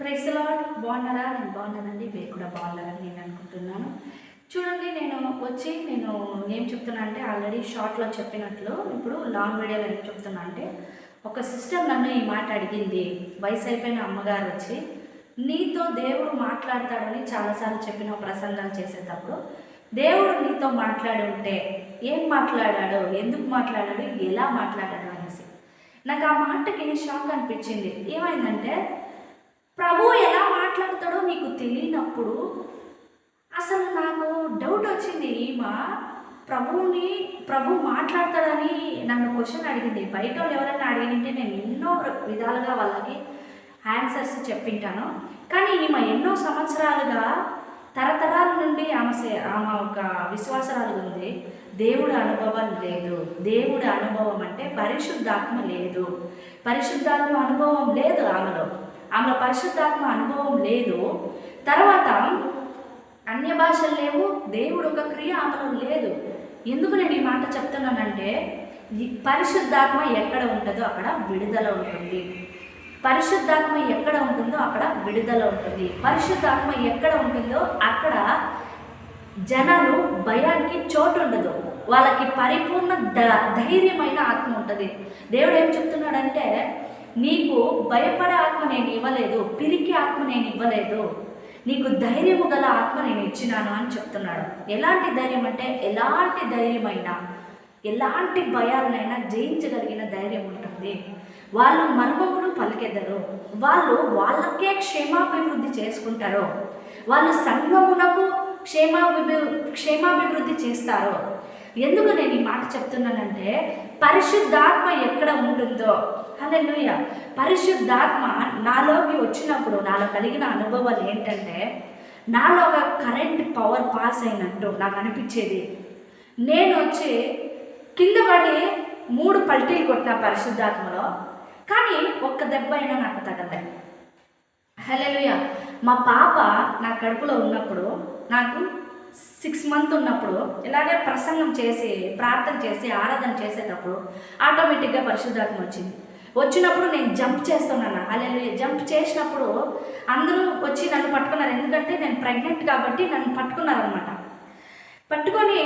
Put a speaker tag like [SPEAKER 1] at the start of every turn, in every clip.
[SPEAKER 1] Price lord బాగున్నారా? నేను బాగున్నానండి. మీరు కూడా బాగున్నారని నేను అనుకుంటున్నాను. చూడండి నేను వచ్చి నేను ఏం చెప్తున్నా అంటే ఆల్రెడీ షార్ట్లో చెప్పినట్లు ఇప్పుడు లాంగ్ వీడియోలో ఏం చెప్తున్నా అంటే ఒక సిస్టర్ నన్ను ఈ మాట అడిగింది. వయసు అయిపోయిన అమ్మగారు వచ్చి నీతో దేవుడు మాట్లాడతాడని చాలాసార్లు చెప్పిన ప్రసంగాలు చేసేటప్పుడు దేవుడు నీతో మాట్లాడి ఉంటే ఏం మాట్లాడాడో? ఎందుకు మాట్లాడాడు? ఎలా మాట్లాడాడు? అనేసి. నాకు ఆ మాటకి షాక్ అనిపించింది. ఏమైందంటే ప్రభు ఎలా మాట్లాడతాడో నీకు తెలియనప్పుడు అసలు నాకు డౌట్ వచ్చింది. ఈమె ప్రభువుని ప్రభు మాట్లాడతాడని నన్ను క్వశ్చన్ అడిగింది. బయట వాళ్ళు ఎవరైనా అడిగినంటే నేను ఎన్నో విధాలుగా వాళ్ళకి ఆన్సర్స్ చెప్పింటాను. కానీ ఈమె ఎన్నో సంవత్సరాలుగా తరతరాల నుండి ఆమె సే- ఆమె ఒక విశ్వాసరాలు ఉంది. దేవుడి అనుభవం లేదు. దేవుడి అనుభవం అంటే పరిశుద్ధాత్మ లేదు. పరిశుద్ధాత్మ అనుభవం లేదు ఆమెలో. ఆమె పరిశుద్ధాత్మ అనుభవం లేదు. తర్వాత అన్య భాషలు లేవు దేవుడు ఒక క్రియ ఆమెలో లేదు. ఎందుకు నేను ఈ మాట చెప్తున్నానంటే పరిశుద్ధాత్మ ఎక్కడ ఉంటుందో అక్కడ విడుదల ఉంటుంది. పరిశుద్ధాత్మ ఎక్కడ ఉంటుందో అక్కడ విడుదల ఉంటుంది. పరిశుద్ధాత్మ ఎక్కడ ఉంటుందో అక్కడ జనాలు భయానికి చోటు ఉండదు. వాళ్ళకి పరిపూర్ణ ద ధైర్యమైన ఆత్మ ఉంటుంది. దేవుడు ఏం చెప్తున్నాడంటే నీకు భయపడే ఆత్మ నేను ఇవ్వలేదు పిరికి ఆత్మ నేను ఇవ్వలేదు. నీకు ధైర్యము గల ఆత్మ నేను ఇచ్చినాను అని చెప్తున్నాడు. ఎలాంటి ధైర్యం అంటే ఎలాంటి ధైర్యమైనా ఎలాంటి భయాలనైనా జయించగలిగిన ధైర్యం ఉంటుంది. వాళ్ళు మర్మమును పలికెదరు. వాళ్ళు వాళ్ళకే క్షేమాభివృద్ధి చేసుకుంటారు. వాళ్ళు సంఘమునకు క్షేమాభి క్షేమాభివృద్ధి చేస్తారు. ఎందుకు నేను ఈ మాట చెప్తున్నానంటే పరిశుద్ధాత్మ ఎక్కడ ఉంటుందో? హల్లెలూయా. పరిశుద్ధాత్మ నాలోకి వచ్చినప్పుడు నాలో కలిగిన అనుభవాలు ఏంటంటే నాలో ఒక కరెంట్ పవర్ పాస్ అయినట్టు నాకు అనిపించేది. నేను వచ్చి కింద పడి మూడు పల్టీలు కొట్టిన పరిశుద్ధాత్మలో కానీ ఒక్క దెబ్బ అయినా నాకు తగలే హలోయ మా పాప నా కడుపులో ఉన్నప్పుడు నాకు సిక్స్ మంత్ ఉన్నప్పుడు ఇలాగే ప్రసంగం చేసి ప్రార్థన చేసి ఆరాధన చేసేటప్పుడు ఆటోమేటిక్గా పరిశుద్ధాత్మ వచ్చింది. వచ్చినప్పుడు నేను జంప్ చేస్తున్నాను. అలా జంప్ చేసినప్పుడు అందరూ వచ్చి నన్ను పట్టుకున్నారు. ఎందుకంటే నేను ప్రెగ్నెంట్ కాబట్టి నన్ను పట్టుకున్నారనమాట పట్టుకొని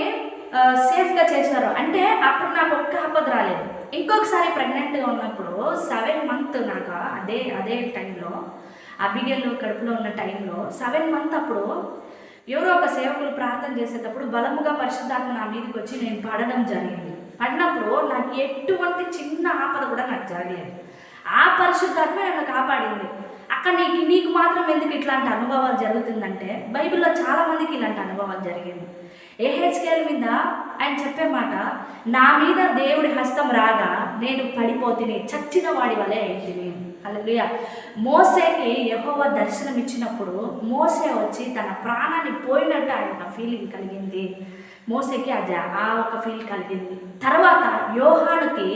[SPEAKER 1] సేఫ్గా చేశారు. అంటే అప్పుడు నాకు ఒక్క ఆపద రాలేదు. ఇంకొకసారి ప్రెగ్నెంట్గా ఉన్నప్పుడు సెవెన్ మంత్ నాకు అదే అదే టైంలో అబిగేలు కడుపులో ఉన్న టైంలో సెవెన్ మంత్ అప్పుడు ఎవరో ఒక సేవకులు ప్రార్థన చేసేటప్పుడు బలముగా పరిశుద్ధాత్మ నా మీదకి వచ్చి నేను పడడం జరిగింది. పడినప్పుడు నాకు ఎటువంటి చిన్న ఆపద కూడా నాకు జరగలేదు. ఆ పరిశుద్ధాత్మ నన్ను కాపాడింది. అక్కడ నీకు నీకు మాత్రం ఎందుకు ఇట్లాంటి అనుభవాలు జరుగుతుందంటే బైబిల్లో చాలా మందికి ఇలాంటి అనుభవాలు జరిగింది. ఏహెచ్కేల్ మీద ఆయన చెప్పే మాట నా మీద దేవుడి హస్తం రాగా నేను పడిపోతిని చచ్చిన వాడి వలె అయితిని. అల్లెలుయ మోసేకి యెహోవ దర్శనం ఇచ్చినప్పుడు మోసే వచ్చి తన ప్రాణాన్ని పోయినట్టు ఆయన ఒక ఫీలింగ్ కలిగింది. మోసేకి ఆ ఆ ఒక ఫీల్ కలిగింది. తర్వాత యోహానుకి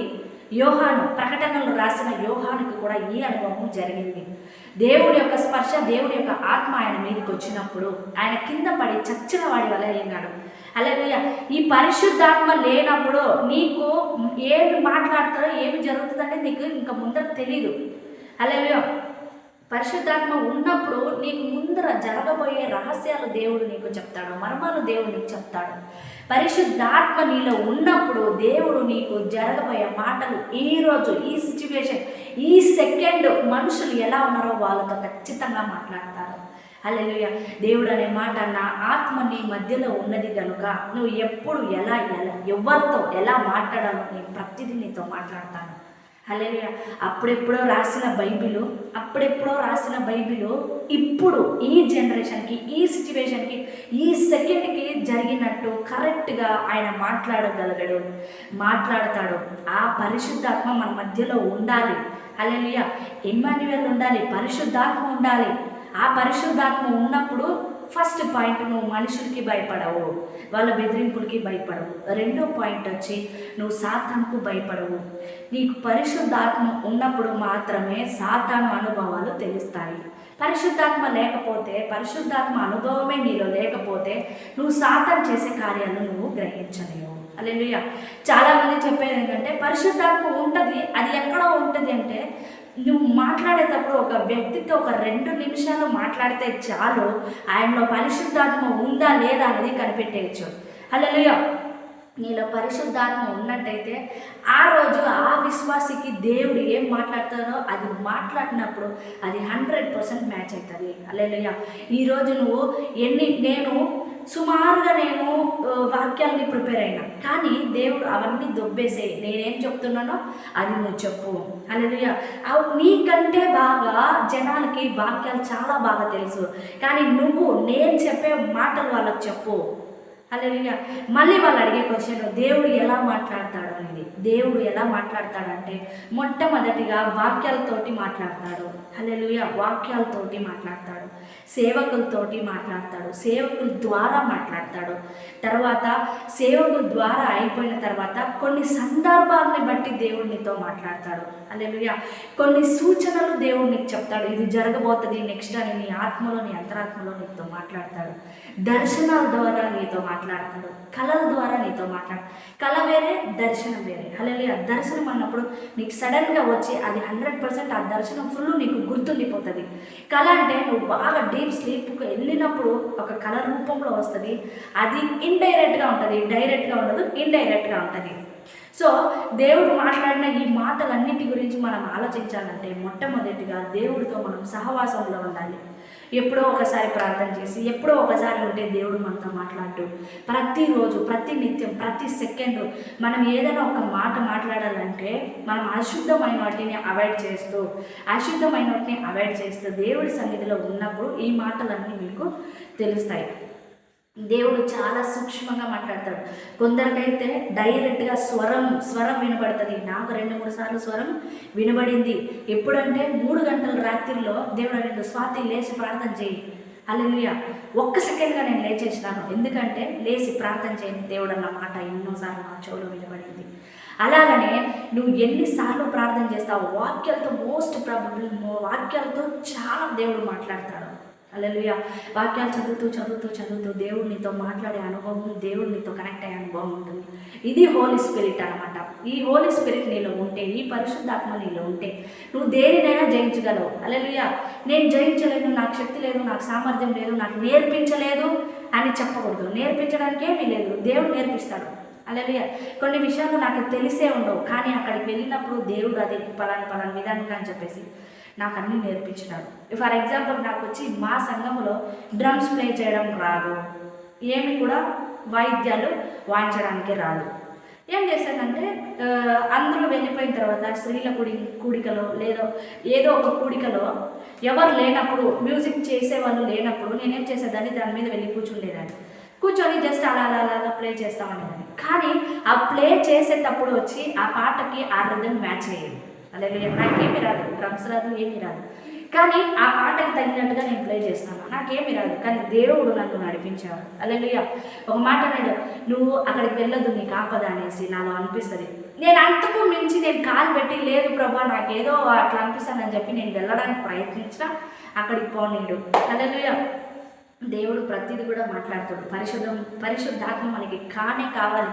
[SPEAKER 1] యోహాను ప్రకటనలు రాసిన యోహానుకి కూడా ఈ అనుభవం జరిగింది. దేవుడి యొక్క స్పర్శ దేవుడి యొక్క ఆత్మ ఆయన మీదకి వచ్చినప్పుడు ఆయన కింద పడి చచ్చిన వాడి వల్ల అయినాడు అలాగే ఈ పరిశుద్ధాత్మ లేనప్పుడు నీకు ఏమి మాట్లాడతారో ఏమి జరుగుతుందంటే నీకు ఇంకా ముందర తెలియదు అలాగే పరిశుద్ధాత్మ ఉన్నప్పుడు నీకు ముందర జరగబోయే రహస్యాలు దేవుడు నీకు చెప్తాడు మర్మాలు దేవుడు నీకు చెప్తాడు. పరిశుద్ధాత్మ నీలో ఉన్నప్పుడు దేవుడు నీకు జరగబోయే మాటలు ఈ రోజు ఈ సిచ్యువేషన్ ఈ సెకండ్ మనుషులు ఎలా ఉన్నారో వాళ్ళతో ఖచ్చితంగా మాట్లాడతారు. అల్లెలుయ దేవుడు అనే మాట నా ఆత్మ నీ మధ్యలో ఉన్నది కనుక నువ్వు ఎప్పుడు ఎలా ఎలా ఎవరితో ఎలా మాట్లాడాలో నేను ప్రతిదీ నీతో మాట్లాడతాను. హల్లెలూయ. అప్పుడెప్పుడో రాసిన బైబిలు అప్పుడెప్పుడో రాసిన బైబిలు ఇప్పుడు ఈ జనరేషన్కి ఈ సిచ్యువేషన్కి ఈ సెకండ్కి జరిగినట్టు కరెక్ట్గా ఆయన మాట్లాడగలగడు. మాట్లాడతాడు. ఆ పరిశుద్ధాత్మ మన మధ్యలో ఉండాలి. అలలియ ఇమ్మాన్యువల్ ఉండాలి పరిశుద్ధాత్మ ఉండాలి. ఆ పరిశుద్ధాత్మ ఉన్నప్పుడు ఫస్ట్ పాయింట్ నువ్వు మనుషులకి భయపడవు వాళ్ళ బెదిరింపులకి భయపడవు. రెండో పాయింట్ వచ్చి నువ్వు సాతానుకు భయపడవు. నీకు పరిశుద్ధాత్మ ఉన్నప్పుడు మాత్రమే సాతాను అనుభవాలు తెలుస్తాయి. పరిశుద్ధాత్మ లేకపోతే పరిశుద్ధాత్మ అనుభవమే నీలో లేకపోతే నువ్వు సాతం చేసే కార్యాలను నువ్వు గ్రహించలేవు. అల్లెలుయ చాలామంది చెప్పేది ఏంటంటే పరిశుద్ధాత్మ ఉంటుంది అది ఎక్కడో ఉంటుంది అంటే నువ్వు మాట్లాడేటప్పుడు ఒక వ్యక్తితో ఒక రెండు నిమిషాలు మాట్లాడితే చాలు ఆయనలో పరిశుద్ధాత్మ ఉందా లేదా అనేది కనిపెట్టేయచ్చు. హల్లెలూయా. నీలో పరిశుద్ధాత్మ ఉన్నట్టయితే ఆ రోజు ఆ విశ్వాసికి దేవుడు ఏం మాట్లాడతారో అది మాట్లాడినప్పుడు అది హండ్రెడ్ పర్సెంట్ మ్యాచ్ అవుతుంది. అల్లెలుయ్య ఈరోజు నువ్వు ఎన్ని నేను సుమారుగా నేను వాక్యాలని వాక్యాల్ని ప్రిపేర్ అయినా. కానీ దేవుడు అవన్నీ దొబ్బేసే నేనేం చెప్తున్నానో అది నువ్వు చెప్పు. అలా నీకంటే బాగా జనాలకి వాక్యాలు చాలా బాగా తెలుసు. కానీ నువ్వు నేను చెప్పే మాటలు వాళ్ళకి చెప్పు. అలా మళ్ళీ వాళ్ళు అడిగే క్వశ్చన్ దేవుడు ఎలా మాట్లాడతాడు అనేది? దేవుడు ఎలా మాట్లాడతాడంటే మొట్టమొదటిగా వాక్యాలతోటి మాట్లాడతాడు. అల్లెలుయ్య వాక్యాలతోటి మాట్లాడతాడు. సేవకులతోటి మాట్లాడతాడు. సేవకుల ద్వారా మాట్లాడతాడు. తర్వాత సేవకుల ద్వారా అయిపోయిన తర్వాత కొన్ని సందర్భాలని బట్టి దేవుడినితో మాట్లాడతాడు. అల్లెలుయ్య కొన్ని సూచనలు దేవుడు నీకు చెప్తాడు. ఇది జరగబోతుంది. నెక్స్ట్ అని నీ ఆత్మలో నీ అంతరాత్మలో నీతో మాట్లాడతాడు. దర్శనాల ద్వారా నీతో మాట్లాడతాడు. కళల ద్వారా నీతో మాట్లాడు. కళ వేరే దర్శనం వేరే. అలాగే ఆ దర్శనం అన్నప్పుడు నీకు సడన్గా వచ్చి అది హండ్రెడ్ పర్సెంట్ ఆ దర్శనం ఫుల్ నీకు గుర్తుండిపోతుంది. కళ అంటే నువ్వు బాగా డీప్ స్లీప్కి వెళ్ళినప్పుడు ఒక కళ రూపంలో వస్తుంది. అది ఇండైరెక్ట్గా ఉంటుంది. డైరెక్ట్గా ఉండదు ఇండైరెక్ట్గా ఉంటుంది. సో దేవుడు మాట్లాడిన ఈ మాటలన్నిటి గురించి మనం ఆలోచించాలంటే మొట్టమొదటిగా దేవుడితో మనం సహవాసంలో ఉండాలి. ఎప్పుడో ఒకసారి ప్రార్థన చేసి ఎప్పుడో ఒకసారి ఉంటే దేవుడు మనతో మాట్లాడు. ప్రతిరోజు ప్రతి నిత్యం ప్రతి సెకండ్ మనం ఏదైనా ఒక మాట మాట్లాడాలంటే మనం అశుద్ధమైన వాటిని అవాయిడ్ చేస్తూ అశుద్ధమైన వాటిని అవాయిడ్ చేస్తూ దేవుడి సన్నిధిలో ఉన్నప్పుడు ఈ మాటలన్నీ మీకు తెలుస్తాయి. దేవుడు చాలా సూక్ష్మంగా మాట్లాడతాడు. కొందరికైతే డైరెక్ట్గా స్వరం స్వరం వినపడుతుంది. నాకు రెండు మూడు సార్లు స్వరం వినబడింది. ఎప్పుడంటే మూడు గంటల రాత్రిలో దేవుడు రెండు స్వాతి లేచి ప్రార్థన చేయి. అల్లెలుయ ఒక్క సెకండ్గా నేను లేచేసినాను. ఎందుకంటే లేచి ప్రార్థన చేయని దేవుడు అన్న మాట ఎన్నోసార్లు నా చెవులో వినబడింది. అలాగనే నువ్వు ఎన్నిసార్లు ప్రార్థన చేస్తావు వాక్యాలతో మోస్ట్ ప్రాబబుల్ వాక్యాలతో చాలా దేవుడు మాట్లాడతాడు. అలలుయ వాక్యాలు చదువుతూ చదువుతూ చదువుతూ దేవుడు నీతో మాట్లాడే అనుభవం దేవుడు నీతో కనెక్ట్ అయ్యే అనుభవం ఉంటుంది. ఇది హోలీ స్పిరిట్ అనమాట ఈ హోలీ స్పిరిట్ నీలో ఉంటే ఈ పరిశుద్ధాత్మ నీలో ఉంటే నువ్వు దేనినైనా జయించగలవు. అలలుయ నేను జయించలేను నాకు శక్తి లేదు నాకు సామర్థ్యం లేదు నాకు నేర్పించలేదు అని చెప్పకూడదు. నేర్పించడానికే వీలేదు లేదు. దేవుడు నేర్పిస్తాడు. అల్లెలుయ కొన్ని విషయాలు నాకు తెలిసే ఉండవు కానీ అక్కడికి వెళ్ళినప్పుడు దేవుడు అది పలాని పలాని విధానంగా అని చెప్పేసి నాకు అన్నీ నేర్పించినాడు. ఫర్ ఎగ్జాంపుల్ నాకు వచ్చి మా సంఘంలో డ్రమ్స్ ప్లే చేయడం రాదు. ఏమి కూడా వాయిద్యాలు వాయించడానికి రాదు. ఏం చేశానంటే అందరూ వెళ్ళిపోయిన తర్వాత స్త్రీల కూడి కూడికలో లేదో ఏదో ఒక కూడికలో ఎవరు లేనప్పుడు మ్యూజిక్ చేసే వాళ్ళు లేనప్పుడు నేనేం చేసేదాన్ని? దాని మీద వెళ్ళి కూర్చుండేదాన్ని. కూర్చొని జస్ట్ అలా అలా అలా అలా ప్లే చేస్తూ ఉండేదాన్ని. కానీ ఆ ప్లే చేసేటప్పుడు వచ్చి ఆ పాటకి ఆ రిధం మ్యాచ్ అయ్యేది. అలాగే నాకేమీ రాదు. డ్రమ్స్ రాదు ఏమీ రాదు. కానీ ఆ పాటకి తగినట్టుగా నేను ప్లే చేస్తాను. నాకేమి రాదు. కానీ దేవుడు నన్ను నడిపించాడు. అలాగే ఒక మాట నేను నువ్వు అక్కడికి వెళ్ళొద్దు నీకు ఆపద అనేసి నాలో అనిపిస్తుంది. నేను అంతకు మించి నేను కాలు పెట్టి లేదు ప్రభా నాకేదో అట్లా అనిపిస్తానని చెప్పి నేను వెళ్ళడానికి ప్రయత్నించిన అక్కడికి పోనీడు. అలాగే దేవుడు ప్రతిదీ కూడా మాట్లాడతాడు. పరిశుద్ధం పరిశుద్ధాత్మ మనకి కానే కావాలి.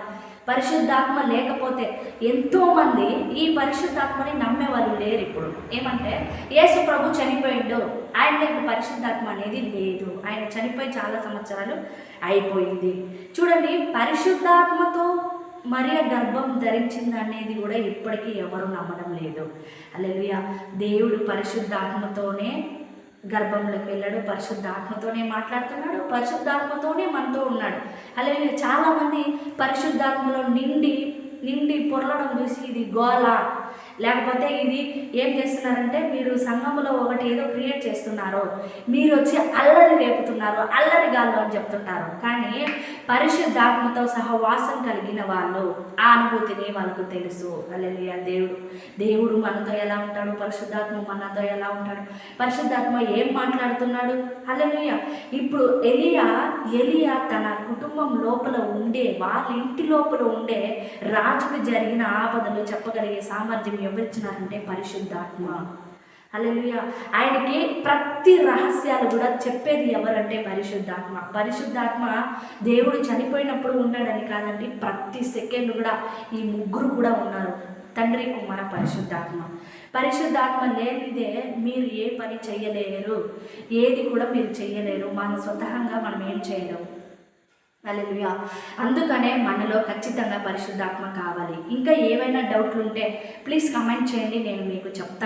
[SPEAKER 1] పరిశుద్ధాత్మ లేకపోతే ఎంతోమంది ఈ పరిశుద్ధాత్మని నమ్మే వాళ్ళు లేరు ఇప్పుడు. ఏమంటే యేసు ప్రభు చనిపోయిండు. ఆయన లేక పరిశుద్ధాత్మ అనేది లేదు. ఆయన చనిపోయి చాలా సంవత్సరాలు అయిపోయింది. చూడండి పరిశుద్ధాత్మతో మరియ గర్భం ధరించింది అనేది కూడా ఇప్పటికీ ఎవరు నమ్మడం లేదు. అల్లెలుయ దేవుడు పరిశుద్ధాత్మతోనే గర్భంలోకి వెళ్ళాడు పరిశుద్ధాత్మతోనే మాట్లాడుతున్నాడు పరిశుద్ధాత్మతోనే మనతో ఉన్నాడు. అలాగే చాలామంది పరిశుద్ధాత్మలో నిండి నిండి పొరలడం చూసి ఇది గోల లేకపోతే ఇది ఏం చేస్తున్నారంటే మీరు సంఘంలో ఒకటి ఏదో క్రియేట్ చేస్తున్నారు. మీరు వచ్చి అల్లరి రేపుతున్నారు. అల్లరి గాల్లో అని చెప్తుంటారు. కానీ పరిశుద్ధాత్మతో సహవాసం కలిగిన వాళ్ళు ఆ అనుభూతిని వాళ్ళకు తెలుసు. అల్లెలియ దేవుడు దేవుడు మనతో ఎలా ఉంటాడు? పరిశుద్ధాత్మ మనతో ఎలా ఉంటాడు? పరిశుద్ధాత్మ ఏం మాట్లాడుతున్నాడు? అల్లెలియ ఇప్పుడు ఎలియా ఎలియా తన కుటుంబం లోపల ఉండే వాళ్ళ ఇంటి లోపల ఉండే రాజుకు జరిగిన ఆపదలు చెప్పగలిగే సామర్థ్యం ఎవరిచ్చినారంటే పరిశుద్ధాత్మ. అల్లెలుయ ఆయనకి ప్రతి రహస్యాలు కూడా చెప్పేది ఎవరంటే పరిశుద్ధాత్మ. పరిశుద్ధాత్మ దేవుడు చనిపోయినప్పుడు ఉన్నాడని కాదండి ప్రతి సెకండ్ కూడా ఈ ముగ్గురు కూడా ఉన్నారు. తండ్రి కుమార పరిశుద్ధాత్మ. పరిశుద్ధాత్మ లేనిదే మీరు ఏ పని చేయలేరు ఏది కూడా మీరు చేయలేరు. మన స్వతహంగా మనం ఏం చేయలేము. అలెలుయా అందుకనే మనలో ఖచ్చితంగా పరిశుద్ధాత్మ కావాలి. ఇంకా ఏవైనా డౌట్లు ఉంటే ప్లీజ్ కమెంట్ చేయండి నేను మీకు చెప్తాను.